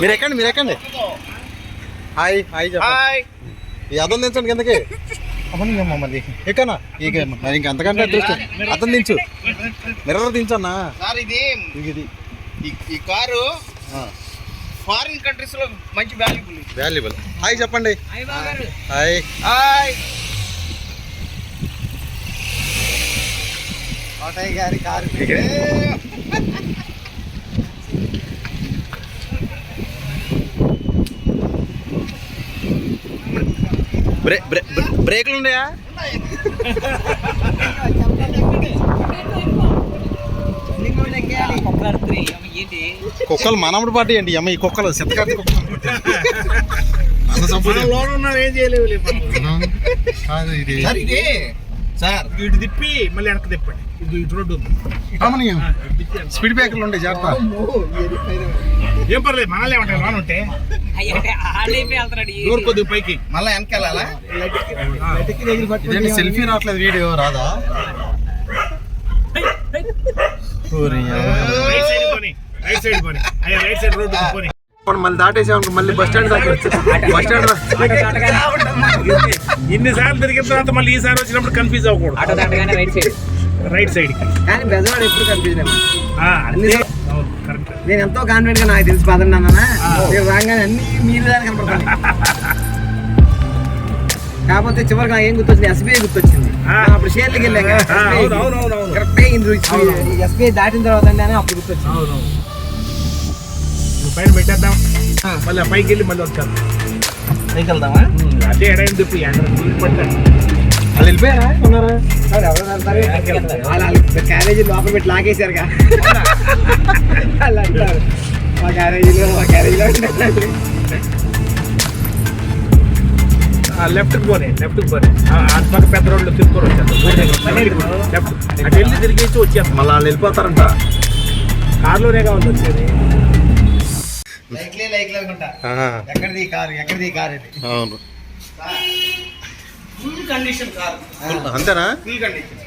మీరు ఎక్కండి మీరు ఎక్కండి. Hi hi hi. అదం దించండి కిందకి. అవునమ్మా మళ్ళీ ఎక్కనా? ఇక ఇంకా అంతకంటే అదృష్టం. అతను దించు. మిర్రర్ దించన్నా? ఇది ఈ కారు ఫారిన్ కంట్రీస్లో మంచి వాల్యుబుల్ వాల్యుబుల్ హాయ్ చెప్పండి. హాయ్ హాయ్ కోటయ్య గారి కారు. బ్రే బ్రే బ్రే- బ్రేకులు ఉన్నాయా. కుక్కలు మనముడు పాటి అండి అమ్మ ఈ కుక్కలు చెత్తకాటి కుక్కలు సార్ ఇది. సార్. ఇటు తిప్పి మళ్ళీ వెనక్కి తిప్పండి. ఇది ఇటు రోడ్డు స్పీడ్ బ్రేకర్లు ఉండే జాగ్రత్త. ఏం పర్లేదు మనల్ని ఏమంటారు లోన్ ఉంటే. డోర్ కొద్దిగా పైకి. మళ్ళీ వెనకెళ్ళాలా ఇదేంటి సెల్ఫీ రావట్లేదు వీడియో రాదా? రైట్ సైడ్ పోని. అయ్యా రైట్ సైడ్ రోడ్డు పోని. ఇప్పుడు మళ్ళీ దాటేసాం మళ్ళీ బస్ స్టాండ్ దాకా బస్ స్టాండ్ ఇన్నిసార్లు తిరిగిన తర్వాత మళ్ళీ ఈసారి వచ్చినప్పుడు కన్ఫ్యూజ్ అవ్వకూడదు. రైట్ సైడ్కి. కానీ బెజవాడ ఎప్పుడు కరెక్ట్ నేను ఎంతో కాన్ఫిడెంట్గా నాకు తెలిసి పదండి అన్న. రాగానే అన్ని మీరు దాని కనపడతాను కాకపోతే చివరికి నాకు ఏం గుర్తొచ్చింది? ఎస్బీఐ గుర్తొచ్చింది. అప్పుడు షేర్లకి వెళ్ళాం కదా ఆ, అవును అవును అవును. అవును కరెక్ట్గా ఎస్బీఐ దాటిన తర్వాత అండి అని అప్పుడు గుర్తొచ్చింది. అవును అవును. నువ్వు పైన పెట్టేద్దాం. మళ్ళీ పైకి వెళ్ళి మళ్ళీ వచ్చాను పైకి వెళ్దామా? అదే అక్కడ నీళ్ళు పట్టాను వాళ్ళు వెళ్ళిపోయారా? ఉన్నారా? క్యారేజీ లోపల పెట్టి లాగేశారుగా. అలా అంటారు మా క్యారేజీలో మా క్యారేజీలో ఉండాలి. లెఫ్ట్ పోనే లెఫ్ట్ పోనే. అటు పక్క పెద్ద రోడ్లో తిరుపూర్ వచ్చాను లెఫ్ట్ అటు వెళ్ళి తిరిగేసి వచ్చాను మళ్ళీ వాళ్ళు వెళ్ళిపోతారంట. కార్లోనే కావాలి వచ్చేది. లైక్లే లైక్లే అనుకుంటా ఆహా, ఎక్కడిది ఈ కారు? ఎక్కడిది ఈ కారు ఇది? అవును. Full condition car. అంతేనా? Full condition.